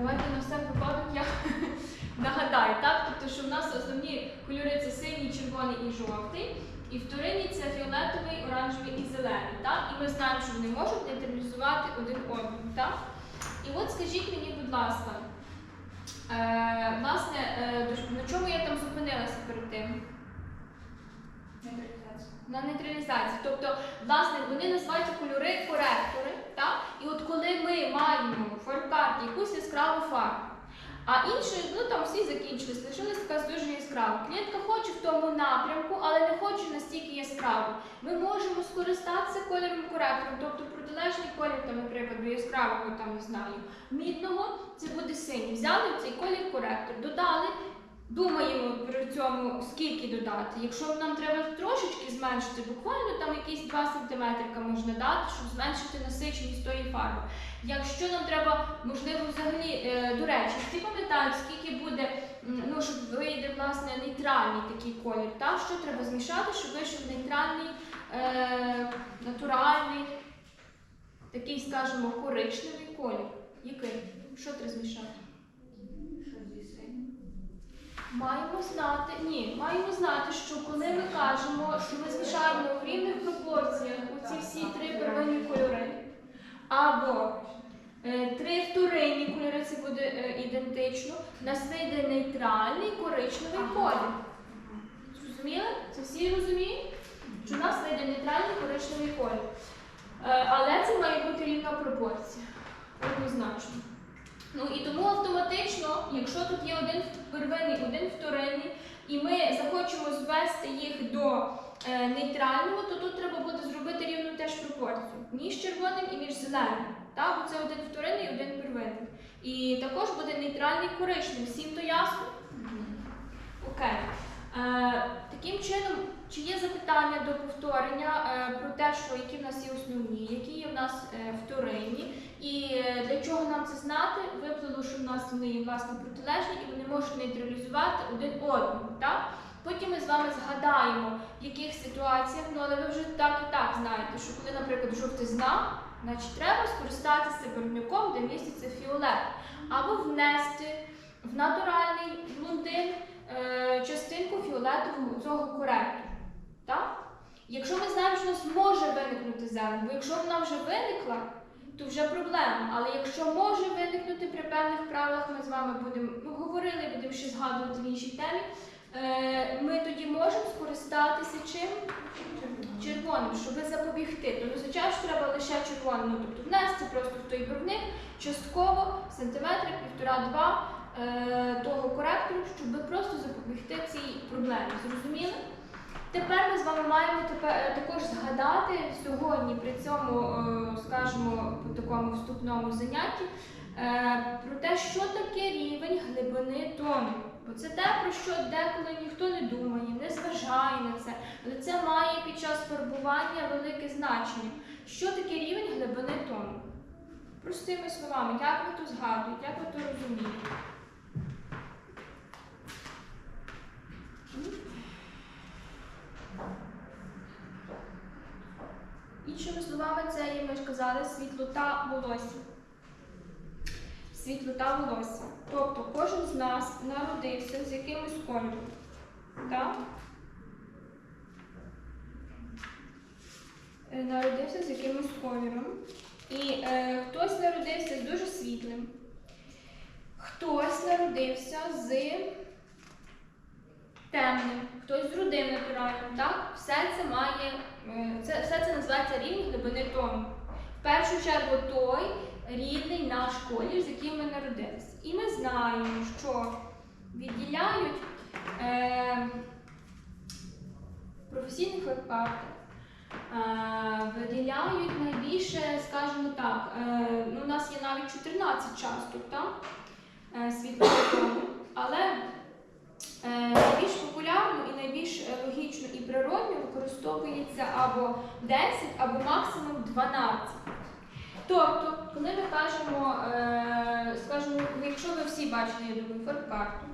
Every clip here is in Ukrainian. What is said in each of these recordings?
Давайте на всяк випадок я нагадаю, так? Тобто, що в нас основні кольори це синій, червоний і жовтий. І вторинні це фіолетовий, оранжевий і зелений. Так? І ми знаємо, що вони можуть нейтралізувати один одного. Так? І от скажіть мені, будь ласка, е, власне, е, на чому я там зупинилася перед тим? На нейтралізації. Тобто, власне, вони називаються кольори коректори. Так? І от коли ми маємо в фарбкарті якусь яскраву фарбу, а інші, ну там всі закінчились, лишилась якась дуже яскрава. Клієнтка хоче в тому напрямку, але не хоче настільки яскраво. Ми можемо скористатися кольором коректором, тобто протилежний колір, там, наприклад, яскравого, там не знаю, мідного, це буде синій. Взяли цей колір коректор, додали. Думаємо при цьому, скільки додати. Якщо нам треба трошечки зменшити, буквально там якісь 2 см можна дати, щоб зменшити насиченість тої фарби. Якщо нам треба, можливо, взагалі, е, до речі, всі пам'ятають, скільки буде, ну, щоб вийде власне нейтральний такий колір. Та? Що треба змішати, щоб вийшов нейтральний, е, натуральний, такий, скажімо, коричневий колір. Який? Що треба змішати? Маємо знати, ні, маємо знати, що коли ми кажемо, що ми змішаємо в рівних пропорціях оці всі три первинні кольори, або е, три вторинні кольори, це буде е, ідентично, у нас вийде нейтральний коричневий колір. Зрозуміли? Це всі розуміють? Що у нас вийде нейтральний коричневий колір. Е, але це має бути рівна пропорція. Однозначно. Ну і тому автоматично, якщо тут є один первинний, один вторинний, і ми захочемо звести їх до е, нейтрального, то тут треба буде зробити рівну теж пропорцію між червоним і між зеленим. Так? Це один вторинний, і один первинний. І також буде нейтральний коричневий. Всім то ясно? Окей. Е, таким чином, чи є запитання до повторення е, про те, що які в нас є основні, які є в нас е, вторинні, і е, для чого нам це знати? Виплило, що в нас вони є власне протилежні і вони можуть нейтралізувати один одного. Так? Потім ми з вами згадаємо, в яких ситуаціях, ну але ви вже так і так знаєте, що коли, наприклад, жовтизна, значить треба скористатися барвником, де міститься фіолет, або внести в натуральний блондин е, частинку фіолетового цього коректору. Так? Якщо ми знаємо, що у нас може виникнути зелень, бо якщо вона вже виникла, то вже проблема. Але якщо може виникнути при певних правилах, ми з вами будемо ну, говорили, будемо ще згадувати в іншій темі. Е, ми тоді можемо скористатися чим? Червоним, щоб запобігти. То не що треба лише червоним, ну, тобто внести просто в той барвник частково сантиметрів півтора-два е, того коректору, щоб просто запобігти цій проблемі. Зрозуміли? Тепер ми з вами маємо е, також згадати сьогодні при цьому, е, скажімо, по такому вступному занятті е, про те, що таке рівень глибини тону. Бо це те, про що деколи ніхто не думає, не зважає на це, але це має під час фарбування велике значення. Що таке рівень глибини тону? Простими словами, як ви то згадуєте, як ви то розумієте? Іншими словами, це є, ми ж казали, світлота волосся. Світлота волосся. Тобто кожен з нас народився з якимось кольором. Так? Е, Народився з якимось кольором. І е, хтось народився з дуже світлим, хтось народився з темним, хтось з рудим натуральним. Так? Все це має, е, це, все це називається рівень глибини тону. В першу чергу той рідний наш колір, з яким ми народилися. І ми знаємо, що відділяють е, професійних веб-картах, е, виділяють найбільше, скажімо так, е, ну, у нас є навіть 14 часток? Е, тону, але Е, Найбільш популярно і найбільш е, логічно і природно використовується або 10, або максимум 12. Тобто, коли ми кажемо, е, скажімо, якщо ви всі бачили, я думаю, фарб-карту,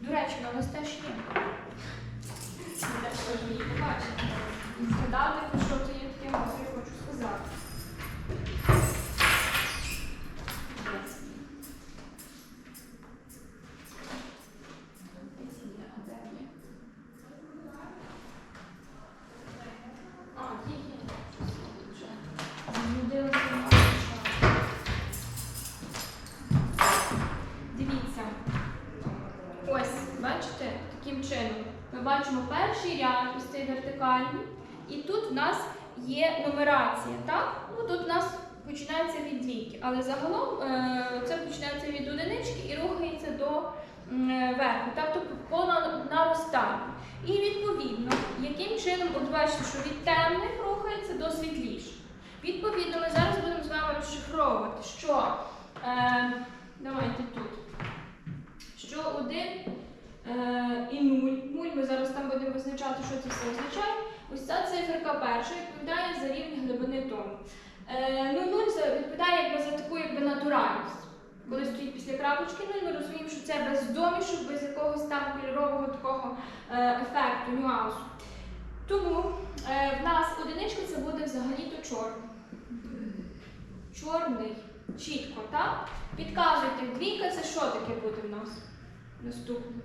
до речі, вона у вас теж є. Ви теж можете її побачити. Згадати, що це є таке, я хочу сказати. Цей вертикальний, і тут в нас є нумерація, так? Ну тут в нас починається від двійки, але загалом е, це починається від одинички і рухається до е, верху, тобто по на- наростанню. І відповідно, яким чином, от бачите, що від темних рухається до світліших. Відповідно, ми зараз будемо з вами розшифровувати, що е, давайте тут. Що 1 е, і 0. 0 ми зараз там що це все означає. Ось ця циферка перша відповідає за рівень глибини тому. Е, ну, 0 це відповідає якби за таку якби натуральність. Коли стоїть після крапочки 0, ми розуміємо, що це без домішок, без якогось там кольорового такого е, ефекту, нюансу. Тому е, в нас одиничка це буде взагалі-то чорний. Чорний. Чітко, так? Підказуйте, двійка це що таке буде в нас? Наступне.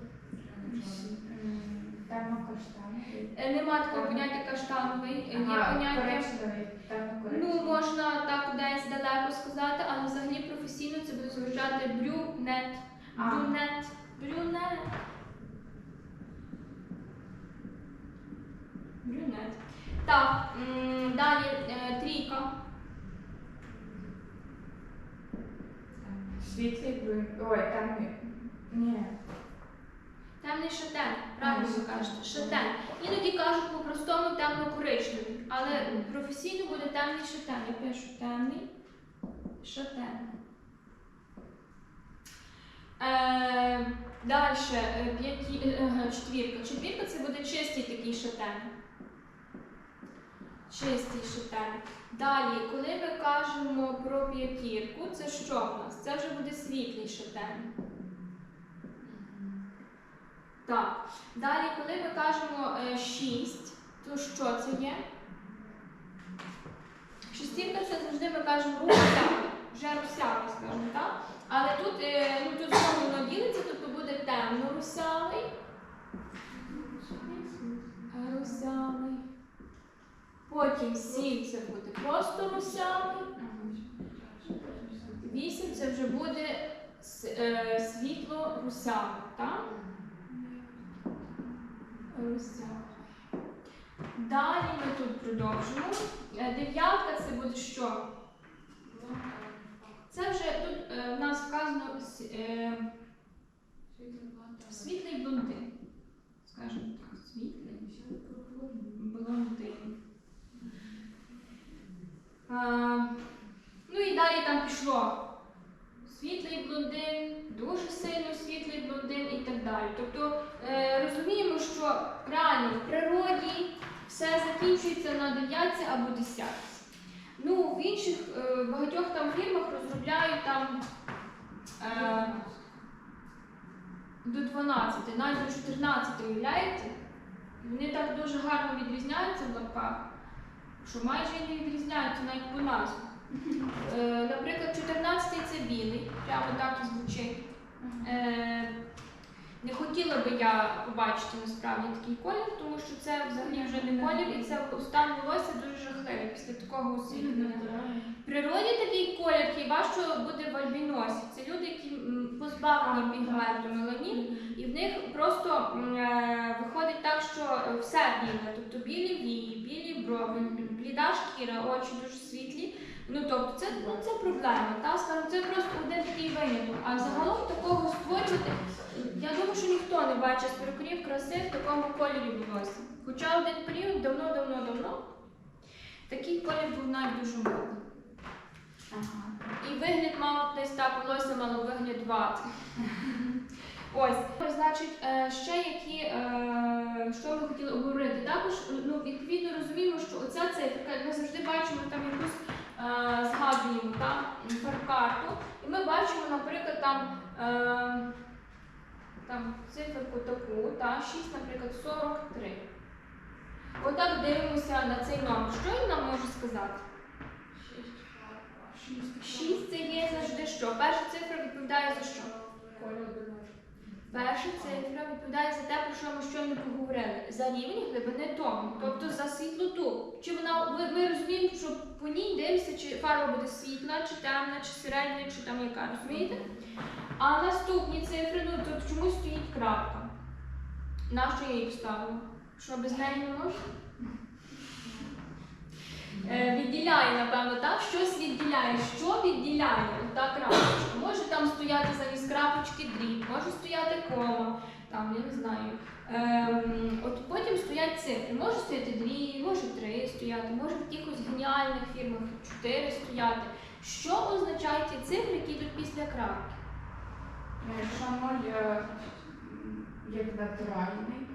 Темно-каштановий. Е, Нема такого поняття каштановий, е, є Ага, поняття. коричневий, Ну, можна так десь далеко сказати, але взагалі професійно це буде звучати брюнет. А. Брюнет. Брюнет. Брюнет. Так, м, далі е, трійка. Світлий блин. Ой, темний. Ні. Темний шатен, правильно ви кажете, шатен. Іноді кажуть по-простому темно-коричневий, але професійно буде темний шатен. Я пишу темний шатен. Е, далі е, е, четвірка. Четвірка це буде чистий такий шатен. Чистий шатен. Далі, коли ми кажемо про п'ятірку, це що в нас? Це вже буде світлий шатен. Так. Далі, коли ми кажемо 6, то що це є? Шестірка це завжди ми кажемо русявий, вже русявий, скажімо, так? Але тут, е, ну, тут знову воно ділиться, тобто буде темно русявий. Потім 7 це буде просто русявий. 8 це вже буде е, світло русявий, так? Далі ми тут продовжимо. Е, Дев'ятка це буде що? Це вже тут е, в нас вказано е, світлий блондин. Скажімо так, світлий блондин. Ну і далі там пішло світлий блондин, дуже сильно світлий блондин і так далі. Тобто е, розуміємо, що реально в природі все закінчується на дев'ятці або десятці. Ну, в інших е, багатьох там фірмах розробляють там е, до 12, навіть до 14, уявляєте? Вони так дуже гарно відрізняються в лапках, що майже не відрізняються навіть по назві. Е, наприклад, 14-й це білий, прямо так і звучить. Е, не хотіла би я побачити насправді такий колір, тому що це взагалі вже не колір, і це стан волосся дуже жахливий після такого освітлення. В природі такий колір хіба що буде в альбіносі. Це люди, які позбавлені пігменту меланін, і в них просто е, виходить так, що все біле, тобто білі вії, білі брови, бліда шкіра, очі дуже світлі. Ну тобто це, ну, це проблема. Та? Скажімо, це просто один такий виняток. А загалом такого створювати, я думаю, що ніхто не бачить перукарів краси в такому кольорі волосся. Хоча один період давно-давно-давно такий колір був навіть дуже модний. Ага. І вигляд мав десь так, волосся мало вигляд ват. Ось, значить, е, ще які, е, що ми хотіли обговорити. Також ну, відповідно розуміємо, що оця циферка, ми завжди бачимо там якусь е, згадуємо там фаркарту, і ми бачимо, наприклад, там, е, там циферку таку, та, 6, наприклад, 43. Отак дивимося на цей номер. Що він нам може сказати? 6 це є завжди що? Перша цифра відповідає за що? Перша цифра відповідає за те, про що ми щойно поговорили. За рівень глибини тому, тобто за світлоту. Чи вона ми, ми розуміємо, що по ній дивимося, чи фарба буде світла, чи темна, чи середня, чи там яка, розумієте? А наступні цифри, ну тут чомусь стоїть крапка. Нащо я її вставила? Що без неї не можна? Е, відділяє, напевно, так? Щось відділяє. Що відділяє? Та крапочка. Може там стояти замість крапочки дріб, може стояти кома, там, я не знаю. Ем, от потім стоять цифри. Може стояти дві, може три стояти, може в якихось геніальних фірмах чотири стояти. Що означають ті цифри, які йдуть після крапки? Е, як натуральний.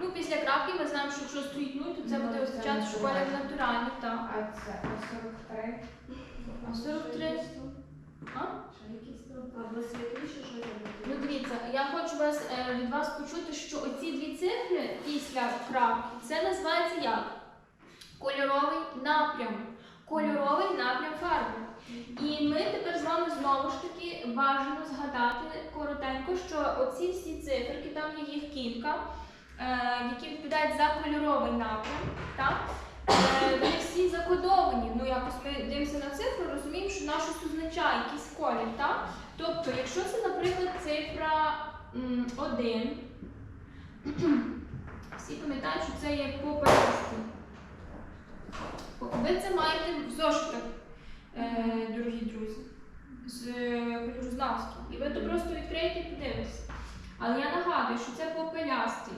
Ну, після крапки ми знаємо, що якщо стоїть нуль, то це Ну, буде означати, що колір натуральний. так. А це а 43. А 43? А? Або світліше, що Ну дивіться, я хочу вас е, від вас почути, що оці дві цифри після крапки це називається як? Кольоровий напрям. Кольоровий напрям фарби. І ми тепер з вами знову ж таки бажано згадати коротенько, що оці всі циферки, там є їх кілька, е, які відповідають за кольоровий напрям, так? Е, вони всі закодовані. Ну якось ми дивимося на цифру, розуміємо, що нашу означає якийсь колір, так? Тобто, якщо це, наприклад, цифра 1, всі пам'ятають, що це є по порядку. Ви це маєте в зошитах, дорогі друзі, з кольорознавства. І ви то просто відкриєте і подивитесь. Але я нагадую, що це попелястий.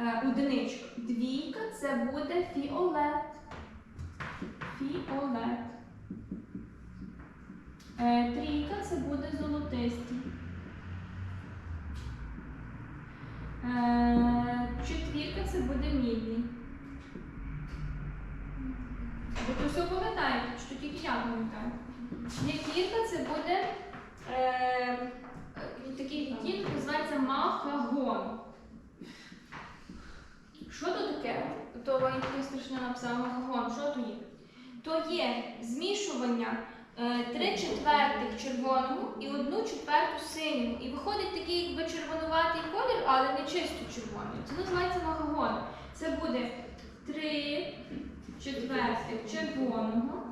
Е, одиничка. Двійка це буде фіолет. Фіолет. Е, трійка це буде золотистий. Е, четвірка це буде мідний. Ви то все пам'ятаєте, що тільки я пам'ятаю. П'ятірка це буде е, такий відтінок, називається махагон. Що то таке? То таке страшне написав махагон. Що то є? То є змішування е, три четвертих червоного і одну четверту синього. І виходить такий якби червонуватий колір, але не чисто червоний. Це називається махагон. Це буде три четвертих червоного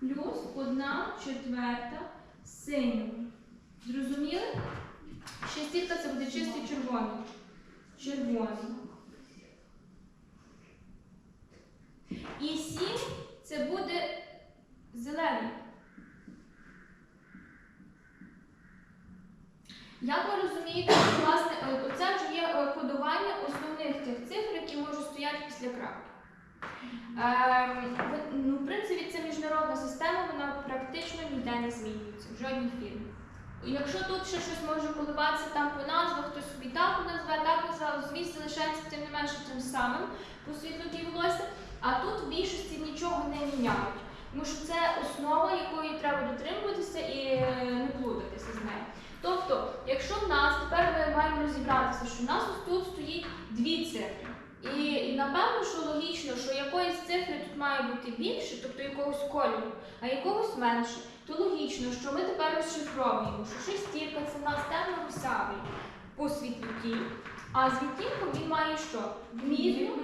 плюс одна четверта синього. Зрозуміли? Шестірка це буде чистий червоний. Червоний. І сім це буде зелений. Як ви розумієте, власне, е, оце вже є е, кодування основних тих цифр, які можуть стояти після крапки. Ем, ну, в принципі, це міжнародна система, вона практично ніде не змінюється, в жодній фірмі. Якщо тут ще щось може коливатися там по назвах, хтось собі так назве, так назвав, звісно, лишається тим не менше тим самим по світлоті волосся, а тут в більшості нічого не міняють. Тому що це основа, якої треба дотримуватися і е, не плутатися з нею. Тобто, якщо в нас тепер ми маємо розібратися, що в нас тут стоїть дві цифри. І, і напевно, що логічно, що якоїсь цифри тут має бути більше, тобто якогось кольору, а якогось менше, то логічно, що ми тепер розшифровуємо, що шестірка це в нас темно-русявий по світлоті, а з відтінком він має що? Мідну,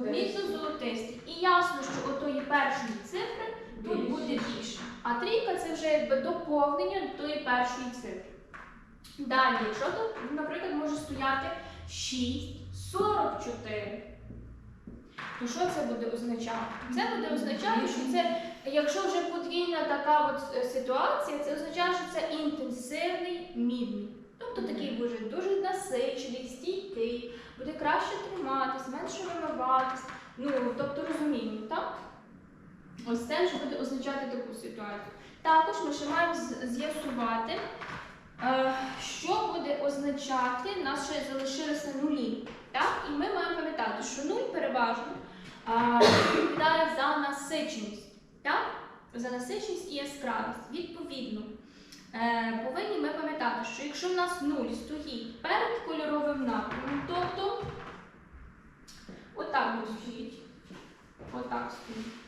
мідно-золотистий. І ясно, що отої першої цифри тут буде більше. А трійка це вже якби доповнення до тої першої цифри. Далі, якщо тут, наприклад, може стояти 6, 44. То що це буде означати? Це буде означати, що це, якщо вже подвійна така от е, ситуація, це означає, що це інтенсивний мідний. Тобто такий буде дуже насичений, стійкий, буде краще триматись, менше вимиватись. Ну, тобто розуміємо, так? Ось це вже буде означати таку ситуацію. Також ми ще маємо з'ясувати, е, що буде означати, у нас ще залишилися нулі. Так? І ми маємо пам'ятати, що нуль переважно відповідає за насиченість. Так? За насиченість і яскравість. Відповідно, е, повинні ми пам'ятати, що якщо в нас нуль стоїть перед кольоровим напрямом, тобто отак стоїть. Отак стоїть.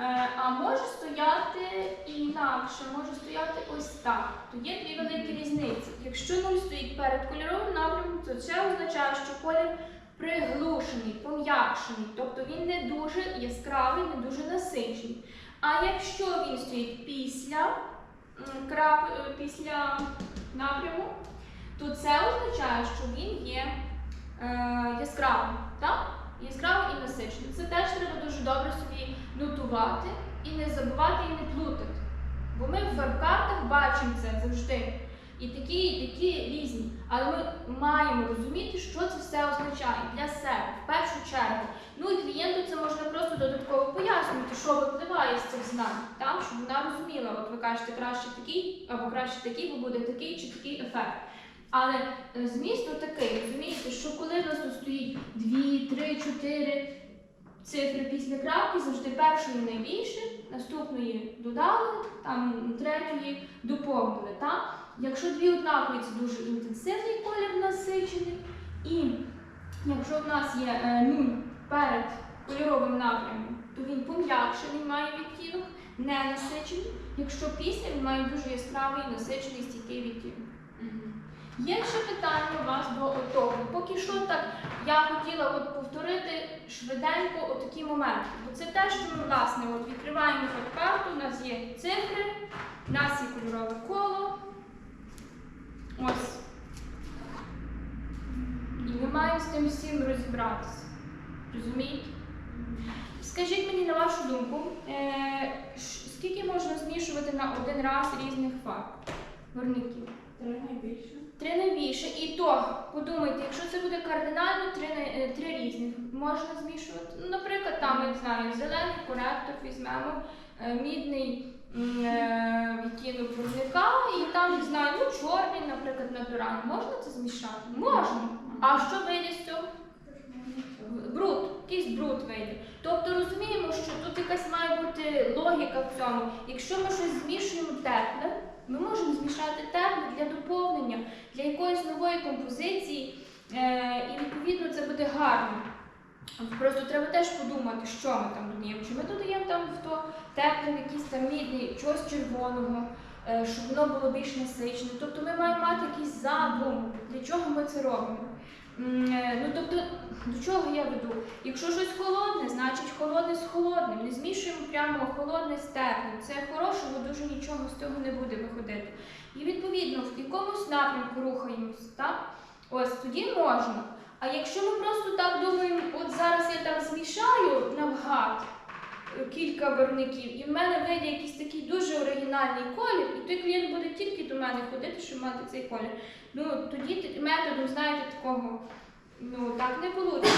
Е, а може стояти інакше, може стояти ось так. То є дві великі різниці. Якщо нуль стоїть перед кольоровим напрямом, то це означає, що колір приглушений, пом'якшений, тобто він не дуже яскравий, не дуже насичений. А якщо він стоїть після крап, е, після напряму, то це означає, що він є е, яскравим. Так? Яскравий і насичений. Це теж треба дуже добре собі нотувати і не забувати і не плутати. Бо ми в фарбкартах бачимо це завжди. І такі, і такі різні. Але ми маємо розуміти, що це все означає для себе в першу чергу. Ну і клієнту це можна просто додатково пояснити, що випливає з цих знань, так? щоб вона розуміла, от ви кажете, краще такий, або краще такий, бо буде такий чи такий ефект. Але е, зміст такий, розумієте, що коли в нас тут стоїть 2, 3, 4 цифри після крапки, завжди першої найбільше, наступної додали, там третьої доповнили. Так? Якщо дві однакові, це дуже інтенсивний колір насичений. І якщо в нас є е, нуль перед кольоровим напрямом, то він пом'якше, він має відтінок, не насичений. Якщо після він має дуже яскравий, насичений, стійкий відтінок. Є ще питання у вас до того. Поки що так я хотіла от повторити швиденько отакі моменти. Бо це те, що ми власне от відкриваємо фотокарту, у нас є цифри, у нас є кольорове коло. Ось. І ми маємо з тим всім розібратися. Розумієте? Скажіть мені на вашу думку, е, скільки можна змішувати на один раз різних фарб? Верників? Три найбільше. Три найбільше. І то, подумайте, якщо це буде кардинально три, е, три різних, можна змішувати. Ну, наприклад, там, я знаю, зелений коректор візьмемо, е, мідний е, відтінок виробника, і там, не знаю, ну, чорний, наприклад, натуральний. Можна це змішати? Можна. А що вийде з цього? Бруд, якийсь бруд вийде. Тобто розуміємо, що тут якась має бути логіка в цьому. Якщо ми щось змішуємо тепле, ми можемо змішати тепле для доповнення, для якоїсь нової композиції, е, і відповідно це буде гарно. Просто треба теж подумати, що ми там додаємо. Чи ми додаємо там в то тепле, в якийсь там мідний, чогось червоного, е, щоб воно було більш насичене. Тобто ми маємо мати якийсь задум, для чого ми це робимо. Е, Ну, тобто, до чого я веду? Якщо щось холодне, значить холодне з холодним. Не змішуємо прямо холодне з теплим. Це хорошого дуже нічого з цього не буде виходити. І відповідно в якомусь напрямку рухаємось, так? Ось тоді можна. А якщо ми просто так думаємо, от зараз я так змішаю навгад кілька барвників, і в мене вийде якийсь такий дуже оригінальний колір, і той клієнт буде тільки до мене ходити, щоб мати цей колір. Ну тоді методом, знаєте, такого ну так не вийде.